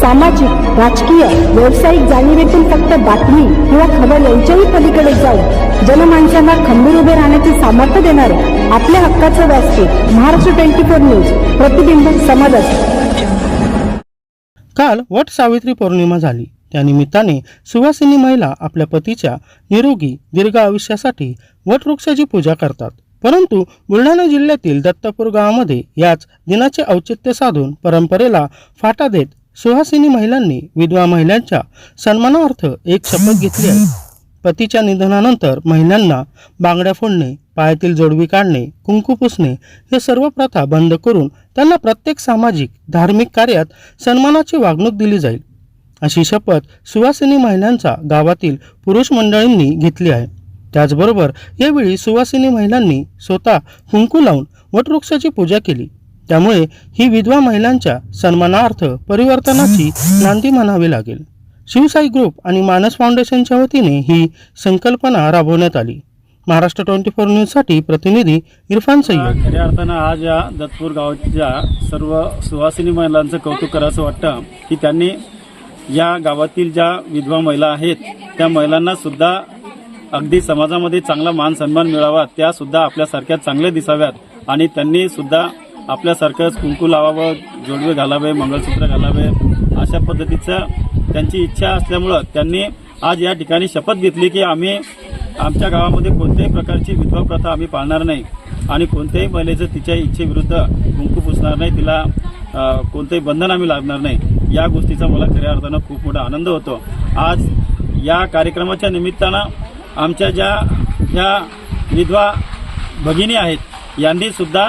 सामाजिक राजकीय व्यावसायिक जाणीवेतून फक्त बातमी किंवा खबर यांच्याही पलीकडे जाऊन जनमानसांना खंबीर उभे राहण्याचे सामर्थ्य देणारे आपल्या हक्काचं व्यासपीठ महाराष्ट्र ट्वेंटी फोर न्यूज प्रतिबिंब समाजात काल वट सावित्री पौर्णिमा झाली. त्यानिमित्ताने सुवासिनी महिला आपल्या पतीच्या निरोगी दीर्घ आयुष्यासाठी वटवृक्षाची पूजा करतात. परंतु बुलढाणा जिल्ह्यातील दत्तपूर गावामध्ये याच दिनाचे औचित्य साधून परंपरेला फाटा देत सुहासिनी महिलांनी विधवा महिलांच्या सन्मानार्थ एक शपथ घेतली आहे. पतीच्या निधनानंतर महिलांना बांगड्या फोडणे पायातील जोडवी काढणे कुंकू पुसणे हे सर्व प्रथा बंद करून त्यांना प्रत्येक सामाजिक धार्मिक कार्यात सन्मानाची वागणूक दिली जाईल. अशी शपथ सुवासिनी महिलांचा गावातील पुरुष मंडळींनी घेतली आहे. त्याचबरोबर यावेळी सुवासिनी महिलांनी स्वतः कुंकू लावून वटवृक्षाची पूजा केली. त्यामुळे ही विधवा महिलांच्या सन्मानार्थ परिवर्तनाची नांदी म्हणावी लागेल. शिवसाई ग्रुप आणि मानस फाउंडेशनच्या वतीने ही संकल्पना राबवण्यात आली. महाराष्ट्र ट्वेंटी फोर न्यूजसाठी प्रतिनिधी इरफान सय्यद. खऱ्या अर्थानं आज या दत्तपूर गावाच्या सर्व सुवासिनी महिलांचं कौतुक करायचं वाटतं की त्यांनी या गावातील ज्या विधवा महिला आहेत त्या महिलांना सुद्धा अगदी समाजामध्ये चांगला मान सन्मान मिळावा त्या सुद्धा आपल्यासारख्या चांगल्या दिसाव्यात आणि त्यांनी सुद्धा आपल्यासारखंच कुंकू लावावं जोडवे घालावे मंगळसूत्र घालावे अशा पद्धतीचं त्यांची इच्छा असल्यामुळं त्यांनी आज या ठिकाणी शपथ घेतली की आम्ही आमच्या गावामध्ये कोणत्याही प्रकारची विधवा प्रथा आम्ही पाळणार नाही आणि कोणत्याही महिलेचं तिच्या इच्छेविरुद्ध कुंकू पुसणार नाही तिला कोणतंही बंधन आम्ही लागणार नाही. या गोष्टीचा मला खऱ्या अर्थानं खूप मोठा आनंद होतो. आज या कार्यक्रमाच्या निमित्तानं आमच्या ज्या ह्या विधवा भगिनी आहेत यांनीसुद्धा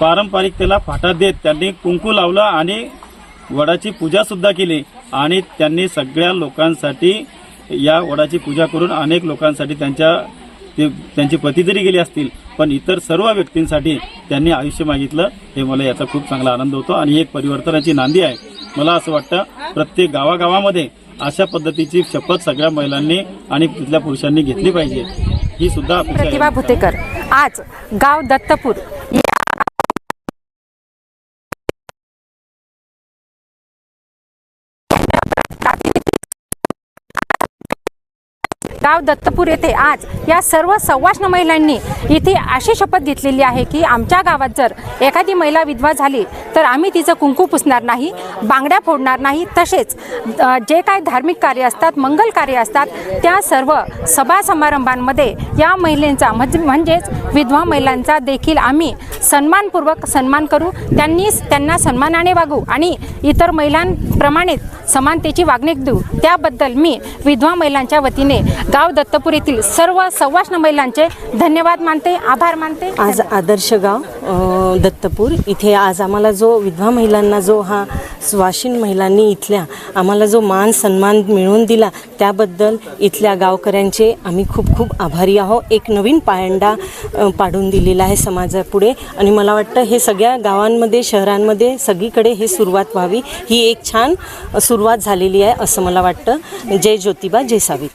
पारंपरिकतेला फाटा देत त्यांनी कुंकू लावलं आणि वडाची पूजा सुद्धा केली. आणि त्यांनी सगळ्या लोकांसाठी या वडाची पूजा करून अनेक लोकांसाठी त्यांच्या ते त्यांचे पती जरी गेले असतील पण इतर सर्व व्यक्तींसाठी त्यांनी आयुष्य मागितलं. हे मला याचा खूप चांगला आनंद होतो आणि एक परिवर्तनाची नांदी आहे. मला असं वाटतं प्रत्येक गावागावामध्ये अशा पद्धतीची शपथ सगळ्या महिलांनी आणि तिथल्या पुरुषांनी घेतली पाहिजे. ही सुद्धा. प्रतिभा भुतेकर. आज गाव दत्तपूर गाव दत्तपूर येथे आज या सर्व सव्वाष्ण महिलांनी इथे अशी शपथ घेतलेली आहे की आमच्या गावात जर एखादी महिला विधवा झाली तर आम्ही तिचं कुंकू पुसणार नाही बांगड्या फोडणार नाही तसेच जे काय धार्मिक कार्य असतात मंगल कार्य असतात त्या सर्व सभा समारंभांमध्ये या महिलेंचा म्हणजे म्हणजेच विधवा महिलांचा देखील आम्ही सन्मानपूर्वक सन्मान करू त्यांनी त्यांना सन्मानाने वागू आणि इतर महिलांप्रमाणेच समानतेची वागणूक देऊ. त्याबद्दल मी विधवा महिलांच्या वतीने गाव दत्तपूर येथील सर्व सव्वाष्ण महिलांचे धन्यवाद मानते आभार मानते. आज आदर्श गाव दत्तपूर. इथे आज आम्हाला जो विधवा महिलांना जो हा स्वाशीन महिलांनी इथल्या आम्हाला जो मान सन्मान मिळवून दिला त्याबद्दल इथल्या गावकऱ्यांचे आम्ही खूप खूप आभारी आहोत. एक नवीन पायंडा पाडून दिलेला आहे समाजापुढे आणि मला वाटतं हे सगळ्या गावांमध्ये शहरांमध्ये सगळीकडे हे सुरुवात व्हावी. ही एक छान सुरुवात झालेली आहे असं मला वाटतं. जय ज्योतिबा जय सावित्री.